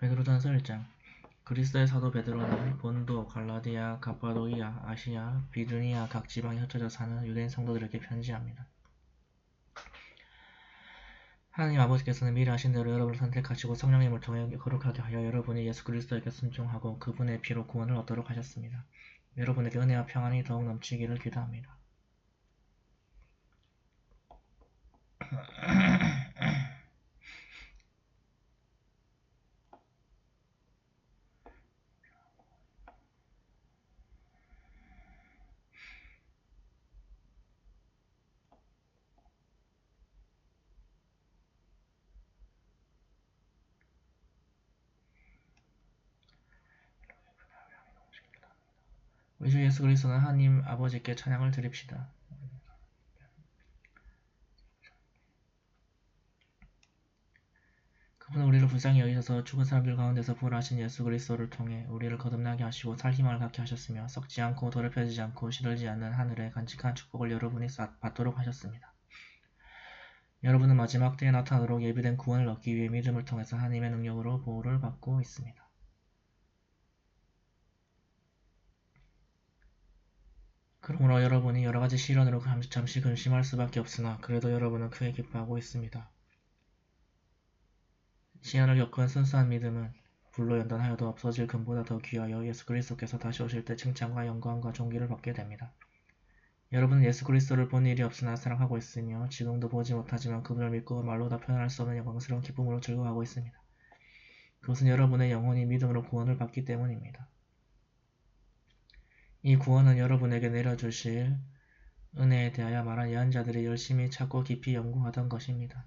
베드로전서 1장 그리스도의 사도 베드로는 본도, 갈라디아, 갑바도이아, 아시아, 비두니아 각 지방에 흩어져 사는 유대인 성도들에게 편지합니다. 하나님 아버지께서는 미리 하신 대로 여러분을 선택하시고 성령님을 통해 거룩하게 하여 여러분이 예수 그리스도에게 순종하고 그분의 피로 구원을 얻도록 하셨습니다. 여러분에게 은혜와 평안이 더욱 넘치기를 기도합니다. 우리 주 예수 그리스도는 하나님 아버지께 찬양을 드립시다. 그분은 우리를 불쌍히 여기셔서 죽은 사람들 가운데서 부활하신 예수 그리스도를 통해 우리를 거듭나게 하시고 살 희망을 갖게 하셨으며 썩지 않고 더럽혀지지 않고 시들지 않는 하늘의 간직한 축복을 여러분이 받도록 하셨습니다. 여러분은 마지막 때에 나타나도록 예비된 구원을 얻기 위해 믿음을 통해서 하나님의 능력으로 보호를 받고 있습니다. 그러므로 여러분이 여러 가지 시련으로 잠시 근심할 수밖에 없으나 그래도 여러분은 크게 기뻐하고 있습니다. 시련을 겪은 순수한 믿음은 불로 연단하여도 없어질 금보다 더 귀하여 예수 그리스도께서 다시 오실 때 칭찬과 영광과 존귀를 받게 됩니다. 여러분은 예수 그리스도를 본 일이 없으나 사랑하고 있으며 지금도 보지 못하지만 그분을 믿고 말로 다 표현할 수 없는 영광스러운 기쁨으로 즐거워하고 있습니다. 그것은 여러분의 영혼이 믿음으로 구원을 받기 때문입니다. 이 구원은 여러분에게 내려 주실 은혜에 대하여 말한 예언자들이 열심히 찾고 깊이 연구하던 것입니다.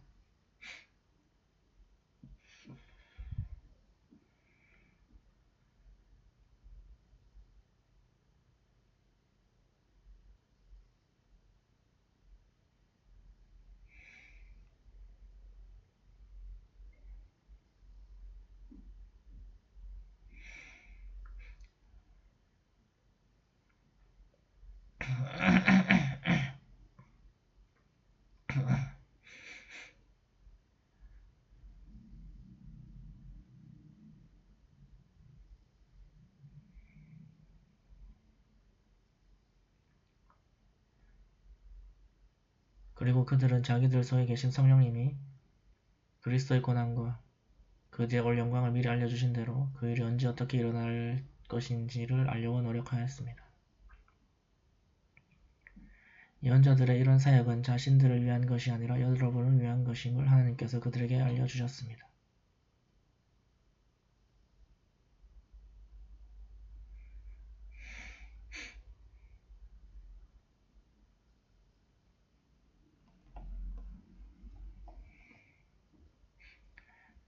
그리고 그들은 자기들 속에 계신 성령님이 그리스도의 고난과 그 뒤에 올 영광을 미리 알려주신 대로 그 일이 언제 어떻게 일어날 것인지를 알려고 노력하였습니다. 예언자들의 이런 사역은 자신들을 위한 것이 아니라 여러분을 위한 것임을 하나님께서 그들에게 알려주셨습니다.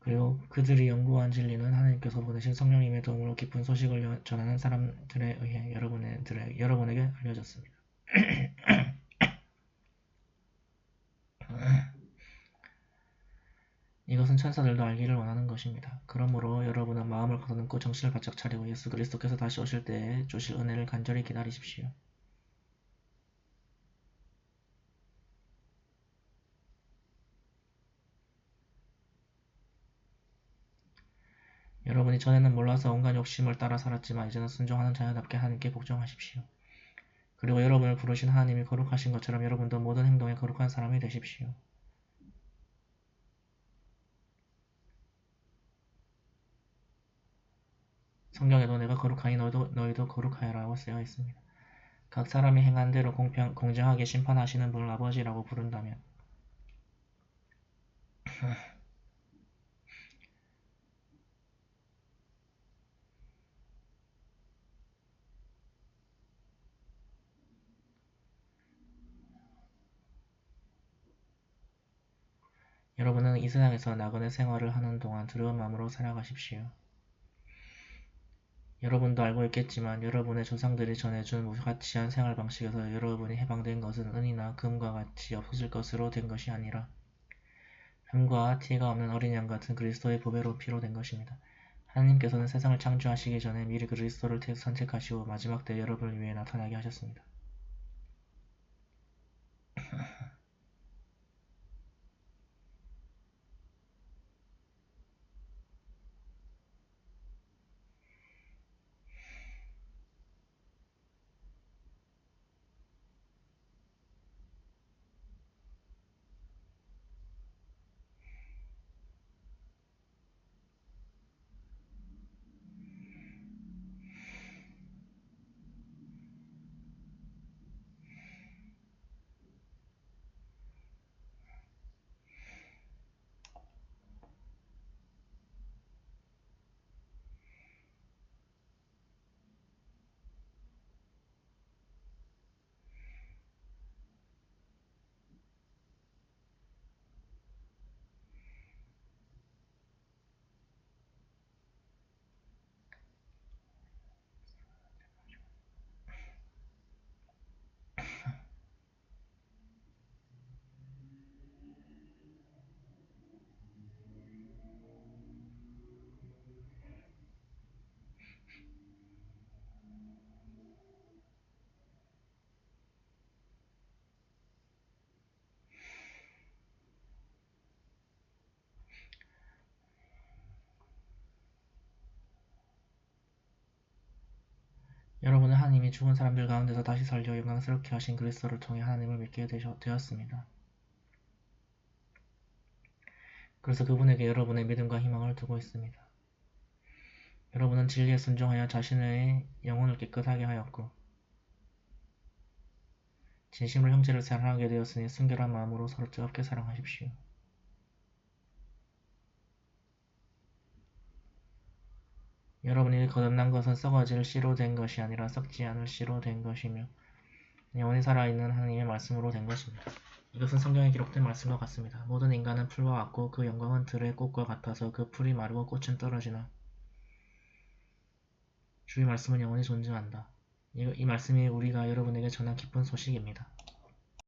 그리고 그들이 연구한 진리는 하나님께서 보내신 성령님의 도움으로 깊은 소식을 전하는 사람들에 의해 여러분들에, 여러분에게 알려졌습니다. 이것은 천사들도 알기를 원하는 것입니다. 그러므로 여러분은 마음을 가다듬고 정신을 바짝 차리고 예수 그리스도께서 다시 오실 때에 주실 은혜를 간절히 기다리십시오. 여러분이 전에는 몰라서 온갖 욕심을 따라 살았지만 이제는 순종하는 자녀답게 하나님께 복종하십시오. 그리고 여러분을 부르신 하나님이 거룩하신 것처럼 여러분도 모든 행동에 거룩한 사람이 되십시오. 성경에도 내가 거룩하니 너희도, 너희도 거룩하여라고 쓰여 있습니다. 각 사람이 행한 대로 공평, 공정하게 심판하시는 분을 아버지라고 부른다면 여러분은 이 세상에서 나그네 생활을 하는 동안 두려운 마음으로 살아가십시오. 여러분도 알고 있겠지만 여러분의 조상들이 전해준 무가치한 생활 방식에서 여러분이 해방된 것은 은이나 금과 같이 없어질 것으로 된 것이 아니라 흠과 티가 없는 어린 양 같은 그리스도의 보배로 피로 된 것입니다. 하나님께서는 세상을 창조하시기 전에 미리 그리스도를 선택하시고 마지막 때 여러분을 위해 나타나게 하셨습니다. 죽은 사람들 가운데서 다시 살려 영광스럽게 하신 그리스도를 통해 하나님을 믿게 되었습니다. 그래서 그분에게 여러분의 믿음과 희망을 두고 있습니다. 여러분은 진리에 순종하여 자신의 영혼을 깨끗하게 하였고 진심으로 형제를 사랑하게 되었으니 순결한 마음으로 서로 뜨겁게 사랑하십시오. 여러분이 거듭난 것은 썩어질 씨로 된 것이 아니라 썩지 않을 씨로 된 것이며 영원히 살아있는 하나님의 말씀으로 된 것입니다. 이것은 성경에 기록된 말씀과 같습니다. 모든 인간은 풀과 같고 그 영광은 들의 꽃과 같아서 그 풀이 마르고 꽃은 떨어지나 주의 말씀은 영원히 존재한다. 이, 이 말씀이 우리가 여러분에게 전한 기쁜 소식입니다.